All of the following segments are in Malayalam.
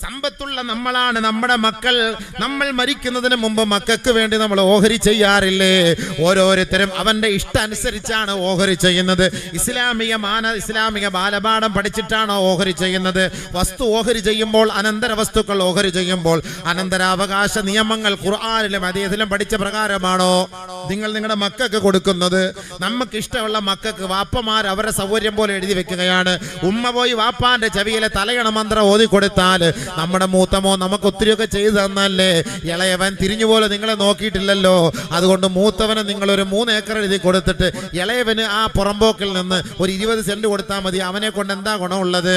സമ്പത്തുള്ള നമ്മളാണ് നമ്മുടെ മക്കൾ. നമ്മൾ മരിക്കുന്നതിന് മുമ്പ് മക്കൾക്ക് വേണ്ടി നമ്മൾ ഓഹരി ചെയ്യാറില്ലേ? ഓരോരുത്തരും അവന്റെ ഇഷ്ടം അനുസരിച്ചാണ് ഓഹരി ചെയ്യുന്നത്. ഇസ്ലാമിക മാന ഇസ്ലാമിക ബാലപാഠം പഠിച്ചിട്ടാണ് ഓഹരി ചെയ്യുന്നത്. വസ്തു ഓഹരി ചെയ്യുമ്പോൾ അനന്തര വസ്തുക്കൾ ഓഹരി ചെയ്യുമ്പോൾ അനന്തരാവകാശ നിയമങ്ങൾ ഖുർആാനിലും അതേതിലും പഠിച്ച പ്രകാരമാണോ? നിങ്ങൾ നിങ്ങളുടെ മക്കൾക്ക് കൊടുക്കുന്നത് നമുക്ക് ഇഷ്ടമുള്ള മക്കൾക്ക് വാപ്പമാർ അവരുടെ സൗകര്യം പോലെ എഴുതി വെക്കുകയാണ്. ഉമ്മ പോയി വാപ്പാന്റെ ചെവിയിലെ തലയണ മന്ത്രം ഓതി കൊടുത്താൽ നമ്മുടെ മൂത്തമോ നമുക്ക് ഒത്തിരിയൊക്കെ ചെയ്തു തന്നല്ലേ? ഇളയവൻ തിരിഞ്ഞു പോലെ നിങ്ങളെ നോക്കിയിട്ടില്ലല്ലോ. അതുകൊണ്ട് മൂത്തവന് നിങ്ങൾ ഒരു മൂന്ന് ഏക്കർ എഴുതി കൊടുത്തിട്ട് ഇളയവന് ആ പുറമ്പോക്കിൽ നിന്ന് ഒരു ഇരുപത് സെന്റ് കൊടുത്താൽ മതി. അവനെ കൊണ്ട് എന്താ ഗുണമുള്ളത്?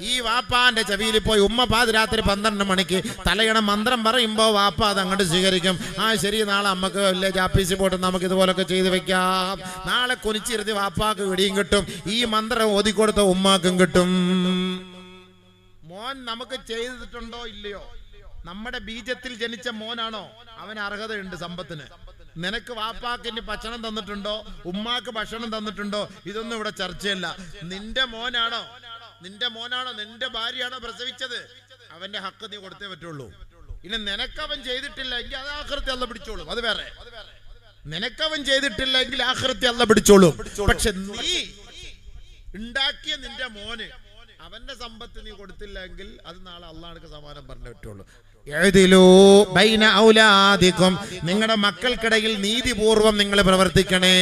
ഈ വാപ്പാന്റെ ചെവിയിൽ പോയി ഉമ്മ പാതിരാത്രി പന്ത്രണ്ട് മണിക്ക് തലയണ മന്ത്രം പറയുമ്പോൾ വാപ്പ അത് അങ്ങോട്ട് സ്വീകരിക്കും. ആ ശരി നാളെ നമുക്ക് വില്ലേജ് ആഫീസിൽ പോയിട്ട് നമുക്ക് ഇതുപോലൊക്കെ ചെയ്ത് വെക്കാം. നാളെ കുനിച്ചിരുത്തി വാപ്പാക്ക് വിടിയും കിട്ടും. ഈ മന്ത്രം ഓതിക്കൊടുത്ത ഉമ്മാക്കും കിട്ടും. മോൻ നമുക്ക് ചെയ്തിട്ടുണ്ടോ ഇല്ലയോ? നമ്മുടെ ബീജത്തിൽ ജനിച്ച മോനാണോ? അവന് അർഹതയുണ്ട് സമ്പത്തിന്. നിനക്ക് വാപ്പാക്ക് ഇനി ഭക്ഷണം തന്നിട്ടുണ്ടോ? ഉമ്മാക്ക് ഭക്ഷണം തന്നിട്ടുണ്ടോ? ഇതൊന്നും ഇവിടെ ചർച്ചയല്ല. നിന്റെ മോനാണോ? നിന്റെ മോനാണോ നിന്റെ ഭാര്യയാണോ പ്രസവിച്ചത്? അവന്റെ ഹക്ക് നീ കൊടുത്തേ പറ്റുള്ളൂ. ഇനി നിനക്കവൻ ചെയ്തിട്ടില്ല എങ്കിൽ അത് ആഹൃത്തി അല്ല പിടിച്ചോളൂ. അത് വേറെ. നിനക്കവൻ ചെയ്തിട്ടില്ല എങ്കിൽ ആഹൃത്തി അല്ല പിടിച്ചോളൂ. പക്ഷെ നീ ഉണ്ടാക്കിയ നിന്റെ മോന് അവന്റെ സമ്പത്ത് നീ കൊടുത്തില്ലെങ്കിൽ അത് നാളെ അള്ളാഹ്ക്ക് സമാനം പറഞ്ഞു പറ്റുള്ളൂ. ബൈന നിങ്ങളുടെ മക്കൾക്കിടയിൽ നീതിപൂർവം നിങ്ങൾ പ്രവർത്തിക്കണേ.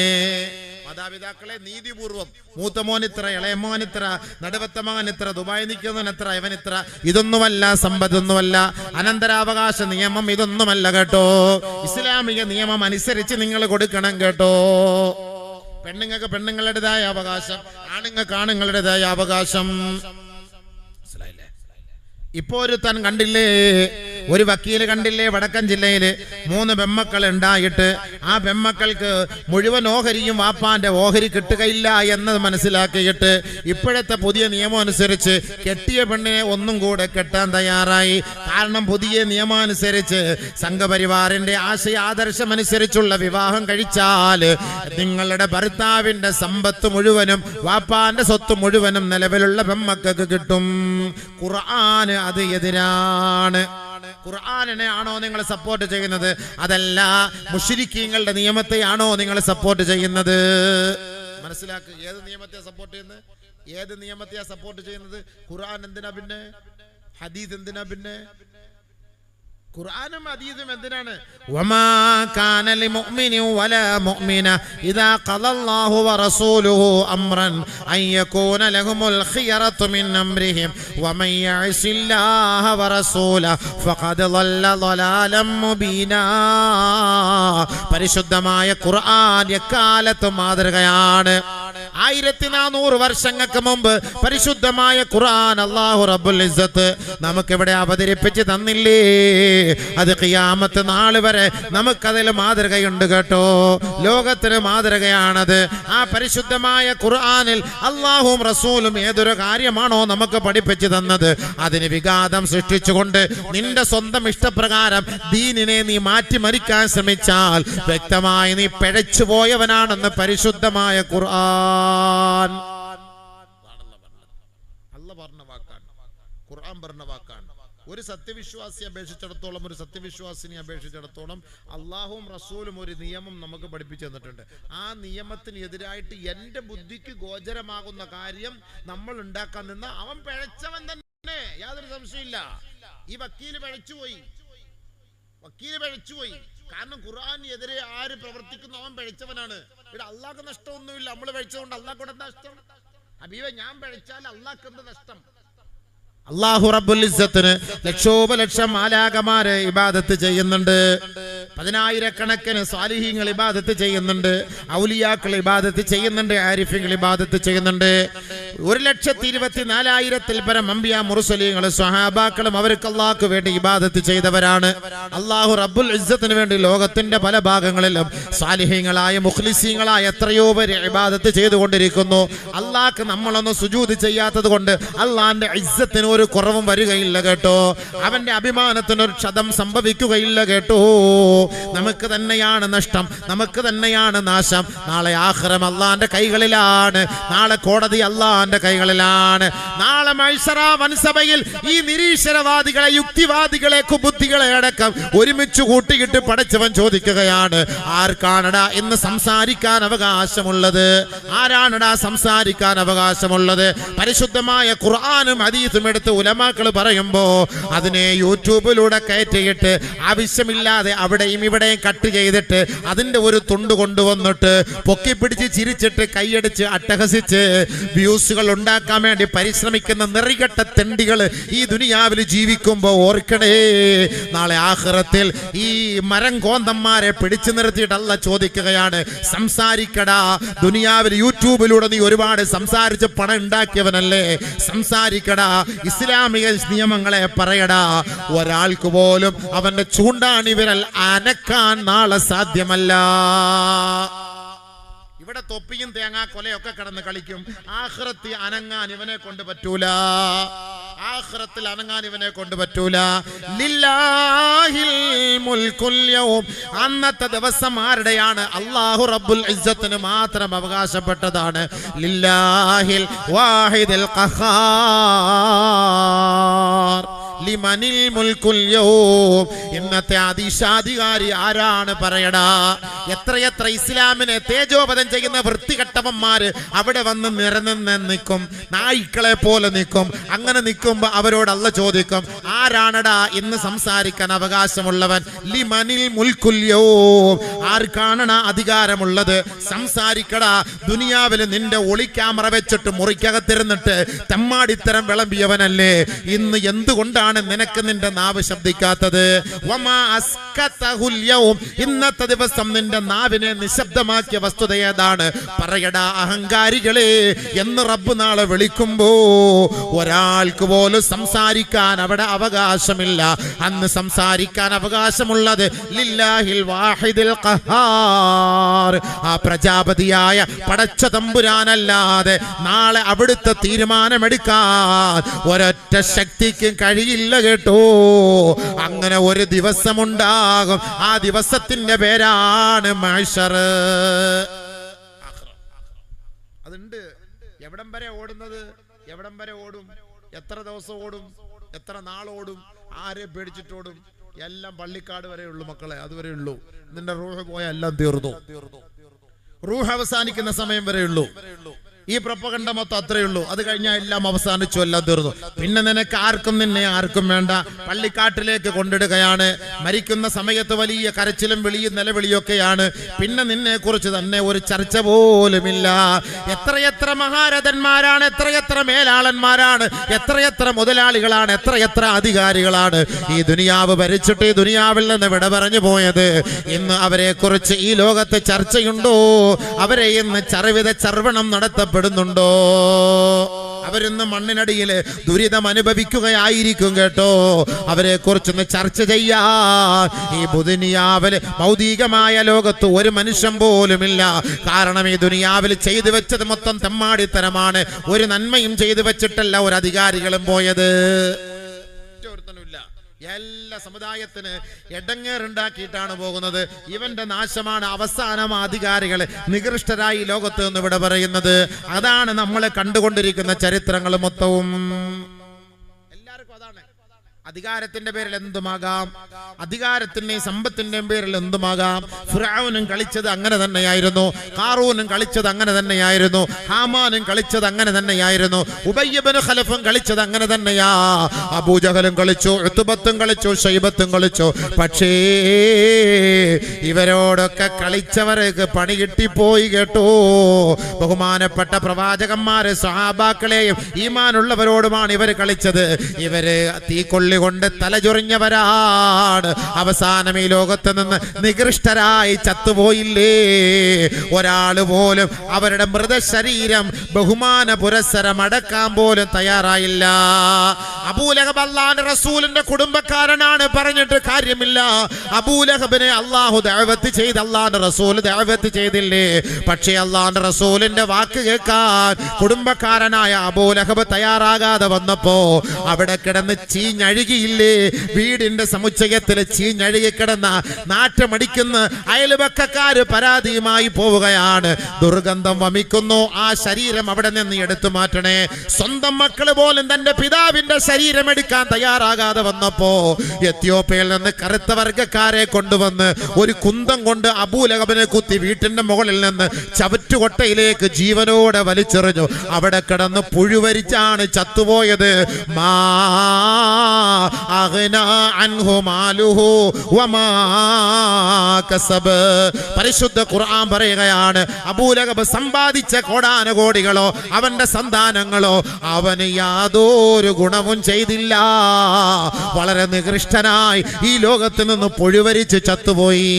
മാതാപിതാക്കളെ നീതിപൂർവം മൂത്ത മോനിത്ര ഇളയ മോനിത്ര നടുവത്ത മകനിത്ര ദുബായ് നിൽക്കുന്നവനെത്ര ഇവനിത്ര ഇതൊന്നുമല്ല സമ്പത്തൊന്നുമല്ല അനന്തരാവകാശ നിയമം ഇതൊന്നുമല്ല കേട്ടോ. ഇസ്ലാമിക നിയമം അനുസരിച്ച് നിങ്ങൾ കൊടുക്കണം കേട്ടോ. പെണ്ണുങ്ങൾക്ക് പെണ്ണുങ്ങളുടേതായ അവകാശം ആണുങ്ങൾക്ക് ആണുങ്ങളുടേതായ അവകാശം. ഇപ്പോ ഒരു താൻ കണ്ടില്ലേ? ഒരു വക്കീൽ കണ്ടില്ലേ വടക്കൻ ജില്ലയിൽ മൂന്ന് പെമ്മക്കൾ ഉണ്ടായിട്ട് ആ പെമ്മക്കൾക്ക് മുഴുവൻ ഓഹരിയും വാപ്പാന്റെ ഓഹരി കിട്ടുകയില്ല എന്നത് മനസ്സിലാക്കിയിട്ട് ഇപ്പോഴത്തെ പുതിയ നിയമം അനുസരിച്ച് കെട്ടിയ പെണ്ണിനെ ഒന്നും കൂടെ കെട്ടാൻ തയ്യാറായി. കാരണം പുതിയ നിയമം അനുസരിച്ച് സംഘപരിവാറിന്റെ ആശയ ആദർശം അനുസരിച്ചുള്ള വിവാഹം കഴിച്ചാൽ നിങ്ങളുടെ ഭർത്താവിന്റെ സമ്പത്ത് മുഴുവനും വാപ്പാന്റെ സ്വത്ത് മുഴുവനും നിലവിലുള്ള പെമ്മക്കൾക്ക് കിട്ടും. ഖുർആൻ അത് എതിരാണ്. ഖുർആാനിനെ ആണോ നിങ്ങൾ സപ്പോർട്ട് ചെയ്യുന്നത്? അതല്ല മുഷിരിക്കീങ്ങളുടെ നിയമത്തെയാണോ നിങ്ങൾ സപ്പോർട്ട് ചെയ്യുന്നത്? മനസ്സിലാക്കുക ഏത് നിയമത്തെ സപ്പോർട്ട് ചെയ്യുന്നത്? ഏത് നിയമത്തെയാ സപ്പോർട്ട് ചെയ്യുന്നത്? ഖുർആൻ എന്തിനാ പിന്നെ? ഹദീസ് എന്തിനാ പിന്നെ? ഖുർആനും അതീതും എന്തിനാണ്? പരിശുദ്ധമായ ഖുർആൻ എക്കാലത്തും മാതൃകയാണ്. ആയിരത്തി നാനൂറ് വർഷങ്ങൾക്ക് മുമ്പ് പരിശുദ്ധമായ ഖുർആൻ അള്ളാഹു റബുൽ ഇസ്സത്ത് നമുക്കിവിടെ അവതരിപ്പിച്ച് തന്നില്ലേ? അത് കിയാമത്ത് നാൾ വരെ നമുക്കതിൽ മാതൃകയുണ്ട് കേട്ടോ. ലോകത്തിന് മാതൃകയാണത്. ആ പരിശുദ്ധമായ ഖുർആാനിൽ അള്ളാഹും റസൂലും ഏതൊരു കാര്യമാണോ നമുക്ക് പഠിപ്പിച്ചു തന്നത്? അതിന് വിഘാതം സൃഷ്ടിച്ചുകൊണ്ട് നിന്റെ സ്വന്തം ഇഷ്ടപ്രകാരം ദീനിനെ നീ മാറ്റിമറിക്കാൻ ശ്രമിച്ചാൽ വ്യക്തമായി നീ പിഴച്ചു പോയവനാണെന്ന് പരിശുദ്ധമായ ഖുർആൻ. പറഞ്ഞ വാക്കാണ്. ഖുർആൻ പറഞ്ഞ വാക്കാണ്. ഒരു സത്യവിശ്വാസിയെ അപേക്ഷിച്ചിടത്തോളം ഒരു സത്യവിശ്വാസിനെ അപേക്ഷിച്ചിടത്തോളം അള്ളാഹും റസൂലും ഒരു നിയമം നമുക്ക് പഠിപ്പിച്ചു തന്നിട്ടുണ്ട്. ആ നിയമത്തിന് എതിരായിട്ട് എന്റെ ബുദ്ധിക്ക് ഗോചരമാകുന്ന കാര്യം നമ്മൾ ഉണ്ടാക്കാൻ നിന്ന് അവൻ പിഴച്ചവൻ തന്നെ. യാതൊരു സംശയമില്ല ഈ വക്കീൽ പിഴച്ചുപോയി. വക്കീൽ പിഴച്ചുപോയി. കാരണം ഖുർആൻ എതിരെ ആര് പ്രവർത്തിക്കുന്നു അവൻ പിഴച്ചവനാണ്. ഇവിടെ അള്ളാഹ് നഷ്ടമൊന്നുമില്ല. നമ്മൾ പിഴച്ചതുകൊണ്ട് അള്ളാഹ് എന്താ നഷ്ടം? അബീവ ഞാൻ പിഴച്ചാൽ അള്ളാഹ് എന്ത് നഷ്ടം? അള്ളാഹു റബ്ബുൽ ഇസ്സത്തിന് ലക്ഷോപലക്ഷം ആലാകമാര് ഇബാദത്ത് ചെയ്യുന്നുണ്ട്. പതിനായിരക്കണക്കിന് സ്വാലിഹീങ്ങൾ ഇബാദത്ത് ചെയ്യുന്നുണ്ട്. ഔലിയാക്കൾ ഇബാദത്ത് ചെയ്യുന്നുണ്ട്. ആരിഫ്യങ്ങൾ ഇബാദത്ത് ചെയ്യുന്നുണ്ട്. ഒരു ലക്ഷത്തി ഇരുപത്തി നാലായിരത്തിൽ പരം അമ്പിയ മുറുസലീങ്ങളും സ്വഹാബാക്കളും അവർക്ക് അള്ളാഹ്ക്ക് വേണ്ടി ഇബാദത്ത് ചെയ്തവരാണ്. അള്ളാഹു റബ്ബുൽ ഇസ്സത്തിന് വേണ്ടി ലോകത്തിന്റെ പല ഭാഗങ്ങളിലും സാലിഹ്യങ്ങളായ മുഖ്ലിസീങ്ങളായ എത്രയോ പേര് ഇബാദത്ത് ചെയ്തുകൊണ്ടിരിക്കുന്നു. അള്ളാഹ്ക്ക് നമ്മളൊന്ന് സുജൂത് ചെയ്യാത്തത് കൊണ്ട് അള്ളാഹിന്റെ ഇസ്സത്തിന് ഒരു കുറവും വരികയില്ല കേട്ടോ. അവന്റെ അഭിമാനത്തിന് ഒരു ക്ഷതം സംഭവിക്കുകയില്ല കേട്ടോ. നമുക്ക് തന്നെയാണ് നഷ്ടം നമുക്ക് തന്നെയാണ് നാശം. നാളെ ആഹ്റം അള്ളാന്റെ കൈകളിലാണ്. നാളെ കോടതി അള്ളാന്റെ അള്ളാന്റെ കൈകളിലാണ്. നാളെ മൈസറ വൻസഭയിൽ ഈ നിരീശ്വരവാദികളെ യുക്തിവാദികളെ കുബുദ്ധികളെ അടക്കം ഒരുമിച്ച് കൂട്ടിയിട്ട് പടച്ചവൻ ചോദിക്കുകയാണ് ആർക്കാണടാ എന്ന് സംസാരിക്കാൻ അവകാശമുള്ളത്? ആരാണടാ സംസാരിക്കാൻ അവകാശമുള്ളത്? പരിശുദ്ധമായ ഖുർആാനും അതീതും എടുത്ത് ഉലമാക്കൾ പറയുമ്പോ അതിനെ യൂട്യൂബിലൂടെ കയറ്റിയിട്ട് ആവശ്യമില്ലാതെ അവിടെയും ഇവിടെയും കട്ട് ചെയ്തിട്ട് അതിന്റെ ഒരു തുണ്ട് കൊണ്ടുവന്നിട്ട് പൊക്കിപ്പിടിച്ച് ചിരിച്ചിട്ട് കൈയടിച്ച് അട്ടഹസിച്ച് വ്യൂസുകൾ ഉണ്ടാക്കാൻ വേണ്ടി പരിശ്രമിക്കുന്ന നിറികെട്ട തെണ്ടികൾ ഈ ദുനിയാവിൽ ജീവിക്കുമ്പോൾ ഓർക്കണേ. നാളെ ആഹ്റത്തിൽ ഈ മരം കോന്തന്മാരെ പിടിച്ചു നിർത്തിയിട്ടല്ല ചോദിക്കുകയാണ്. സംസാരിക്കടാ ദുനിയാവിൽ യൂട്യൂബിലൂടെ നീ ഒരുപാട് സംസാരിച്ച് പണം ഉണ്ടാക്കിയവനല്ലേ. സംസാരിക്കടാ ഇസ്ലാമിക നിയമങ്ങളെ പറയടാ. ഒരാൾക്ക് പോലും അവന്റെ ചൂണ്ടാണി വിരൽ അനക്കാൻ നാളെ സാധ്യമല്ല. ഇവിടെ തൊപ്പിയും തേങ്ങാ കൊലയൊക്കെ കിടന്ന് കളിക്കും. ആഹ്റത്തി അനങ്ങാൻ ഇവനെ കൊണ്ട് പറ്റൂല. ആഹ്റത്തിൽ അനങ്ങാൻ ഇവനെ കൊണ്ട് പറ്റൂല. അന്നത്തെ ദിവസം ആരുടെയാണ്? അള്ളാഹു റബ്ബുൽ ഇസ്സത്തിന് മാത്രം അവകാശപ്പെട്ടതാണ്. ലില്ലാഹിൽ വാഹിദിൽ ഖഹാർ ലിമനിൽ മുൽക്കുൽ യൗം. ഇന്നത്തെ അതിശാധികാരി ആരാണ് പറയടാ? എത്രയെത്ര ഇസ്ലാമിനെ തേജോപതം ചെയ്യുന്ന വൃത്തികെട്ടവന്മാര് അവിടെ വന്ന് നിരന്ന് നിൽക്കും നായ്ക്കളെ പോലെ നിൽക്കും. അങ്ങനെ നിൽക്കുമ്പോ അവരോട് ചോദിക്കും ആരാണടാ ഇന്ന് സംസാരിക്കാൻ അവകാശമുള്ളവൻ? ലിമനിൽ മുൽക്കുൽ യൗം. അധികാരമുള്ളത്? സംസാരിക്കടാ. ദുനിയാവിൽ നിന്റെ ഒളി ക്യാമറ വെച്ചിട്ട് മുറിക്കകത്തിരുന്നിട്ട് തെമ്മാടിത്തരം വിളമ്പിയവനല്ലേ? ഇന്ന് എന്തുകൊണ്ടാണ് നിനക്ക് നിന്റെ നാവ് ശബ്ദിക്കാത്തത്. ഇന്നത്തെ ദിവസം നിന്റെ നാവിനെ നിശബ്ദമാക്കിയ വസ്തുത ഏതാണ്? പറയടാ അഹങ്കാരികളെ എന്ന് റബ്ബ് നാളെ വിളിക്കുമ്പോ ഒരാൾക്ക് പോലും സംസാരിക്കാൻ അവിടെ അവകാശമില്ല. അന്ന് സംസാരിക്കാൻ അവകാശമുള്ളത് ലില്ലാഹിൽ വാഹിദിൽ ആ പ്രജാപതിയായ പടച്ച തമ്പുരാനല്ലാതെ നാളെ അവിടുത്തെ തീരുമാനമെടുക്കാൻ ഒരൊറ്റ ശക്തിക്കും കഴിയില്ല. കേട്ടോ. അങ്ങനെ ഒരു ദിവസമുണ്ടാകും. ആ ദിവസത്തിന്റെ പേരാണ് മൈഷർ അതുണ്ട്. എവിടം വരെ ഓടുന്നത്? എവിടം വരെ ഓടും? എത്ര ദിവസം ഓടും? എത്ര നാളോടും ആരെ പേടിച്ചിട്ടോടും? എല്ലാം പള്ളിക്കാട് വരെ ഉള്ളു മക്കളെ അതുവരെ ഉള്ളൂ. നിന്റെ റൂഹ് പോയ എല്ലാം തീർന്നു. റൂഹ് അവസാനിക്കുന്ന സമയം വരെ ഉള്ളൂ. ഈ പ്രപ്പകണ്ട മൊത്തം അത്രയേ ഉള്ളൂ. അത് കഴിഞ്ഞാൽ എല്ലാം അവസാനിച്ചു എല്ലാം തീർന്നു. പിന്നെ നിനക്ക് ആർക്കും നിന്നെ ആർക്കും വേണ്ട. പള്ളിക്കാട്ടിലേക്ക് കൊണ്ടിടുകയാണ്. മരിക്കുന്ന സമയത്ത് വലിയ കരച്ചിലും വിളിയും നിലവിളിയൊക്കെയാണ് പിന്നെ നിന്നെ കുറിച്ച് തന്നെ ഒരു ചർച്ച പോലുമില്ല. എത്രയെത്ര മഹാരഥന്മാരാണ് എത്രയെത്ര മേലാളന്മാരാണ് എത്രയെത്ര മുതലാളികളാണ് എത്രയെത്ര അധികാരികളാണ് ഈ ദുനിയാവ് ഭരിച്ചിട്ട് ഈ ദുനിയാവിൽ നിന്ന് വിട പറഞ്ഞു പോയത്. ഇന്ന് അവരെ കുറിച്ച് ഈ ലോകത്ത് ചർച്ചയുണ്ടോ? അവരെ ഇന്ന് ചർവിത ചർവണം നടത്തപ്പെടുന്നുണ്ടോ അവരിന്ന് മണ്ണിനടിയിൽ ദുരിതം അനുഭവിക്കുകയായിരിക്കും കേട്ടോ. അവരെ കുറിച്ചൊന്ന് ചർച്ച ചെയ്യാൻ ഈ ബുധനിയാവിൽ ഭൗതികമായ ലോകത്ത് ഒരു മനുഷ്യൻ പോലുമില്ല. കാരണം ഈ ദുനിയാവിൽ ചെയ്തു വെച്ചത് മൊത്തം തെമ്മാടിത്തരമാണ്. ഒരു നന്മയും ചെയ്തു വെച്ചിട്ടല്ല ഒരു അധികാരികളും പോയത്. എല്ലാ സമുദായത്തിന് എടങ്ങേറുണ്ടാക്കിയിട്ടാണ് പോകുന്നത്. ഇവന്റെ നാശമാണ് അവസാനം അധികാരികൾ നികൃഷ്ടരായി ലോകത്ത് നിന്ന് ഇവിടെ പറയുന്നത്. അതാണ് നമ്മൾ കണ്ടുകൊണ്ടിരിക്കുന്ന ചരിത്രങ്ങൾ മൊത്തവും. അധികാരത്തിന്റെ പേരിൽ എന്തുമാകാം? അധികാരത്തിന്റെയും സമ്പത്തിന്റെയും പേരിൽ എന്തുമാകാം? ഫിറാവുനും കളിച്ചത് അങ്ങനെ തന്നെയായിരുന്നു. കാറൂനും കളിച്ചത് അങ്ങനെ തന്നെയായിരുന്നു. ഹാമാനും കളിച്ചത് അങ്ങനെ തന്നെയായിരുന്നു. ഉബയ്യബന് ഖലഫും കളിച്ചത് അങ്ങനെ തന്നെയാ. അബൂജഹലും കളിച്ചു ഉത്തുബത്തും കളിച്ചു ഷൈബത്തും കളിച്ചു. പക്ഷേ ഇവരോടൊക്കെ കളിച്ചവർക്ക് പണി കിട്ടിപ്പോയി കേട്ടോ. ബഹുമാനപ്പെട്ട പ്രവാചകന്മാരെ സഹാബാക്കളെയും ഈമാനുള്ളവരോടുമാണ് ഇവർ കളിച്ചത്. ഇവർ തീക്കൊള്ളി കൊണ്ട് തലചൊറിഞ്ഞവരാണ് അവസാനം ഈ ലോകത്ത് നിന്ന് നികൃഷ്ടരായി ചത്തുപോയില്ലേ? ഒരാൾ പോലും അവരുടെ മൃതശരീരം ബഹുമാന പുരസ്സരം അടക്കാൻ പോലും തയ്യാറായില്ല. അബൂലഹബ് അള്ളാന്റെ റസൂലിന്റെ കുടുംബക്കാരനാണ് പറഞ്ഞിട്ട് കാര്യമില്ല. അബൂലഹബിനെ അള്ളാഹു ദഅവത്ത് ചെയ്ത് അള്ളാന്റെ റസൂൽ ദഅവത്ത് ചെയ്തില്ലേ? പക്ഷേ അള്ളാന്റെ റസൂലിന്റെ വാക്ക് കേൾക്കാൻ കുടുംബക്കാരനായ അബൂലഹബ് തയ്യാറാകാതെ വന്നപ്പോ അവിടെ കിടന്ന് ചീഞ്ഞഴുകി അഴുകിയില്ലേ വീടിന്റെ സമുച്ചയത്തിലെ ചീഞ്ഞഴുകി കിടന്ന നാറ്റമടിക്കുന്ന അയൽവക്കക്കാര് പരാതിയുമായി പോവുകയാണ്. ദുർഗന്ധം വമിക്കുന്നു. ആ ശരീരം അവിടെ നിന്ന് എടുത്തു മാറ്റണേ. സ്വന്തം മക്കൾ പോലും തന്റെ പിതാവിന്റെ ശരീരം എടുക്കാൻ തയ്യാറാകാതെ വന്നപ്പോ എത്യോപ്യയിൽ നിന്ന് കറുത്ത വർഗക്കാരെ കൊണ്ടുവന്ന് ഒരു കുന്തം കൊണ്ട് അബൂലഹബനെ കുത്തി വീട്ടിന്റെ മുകളിൽ നിന്ന് ചവറ്റുകൊട്ടയിലേക്ക് ജീവനോടെ വലിച്ചെറിഞ്ഞു. അവിടെ കിടന്ന് പുഴുവരിച്ചാണ് ചത്തുപോയത്. മാ പരിശുദ്ധ ഖുർആൻ പറയുകയാണ് അബൂലഹബ് സമ്പാദിച്ച കോടാനുകോടികളോ അവന്റെ സന്താനങ്ങളോ അവന് യാതൊരു ഗുണവും ചെയ്തില്ല. വളരെ നികൃഷ്ടനായി ഈ ലോകത്ത് നിന്ന് പൊഴുവരിച്ച് ചത്തുപോയി.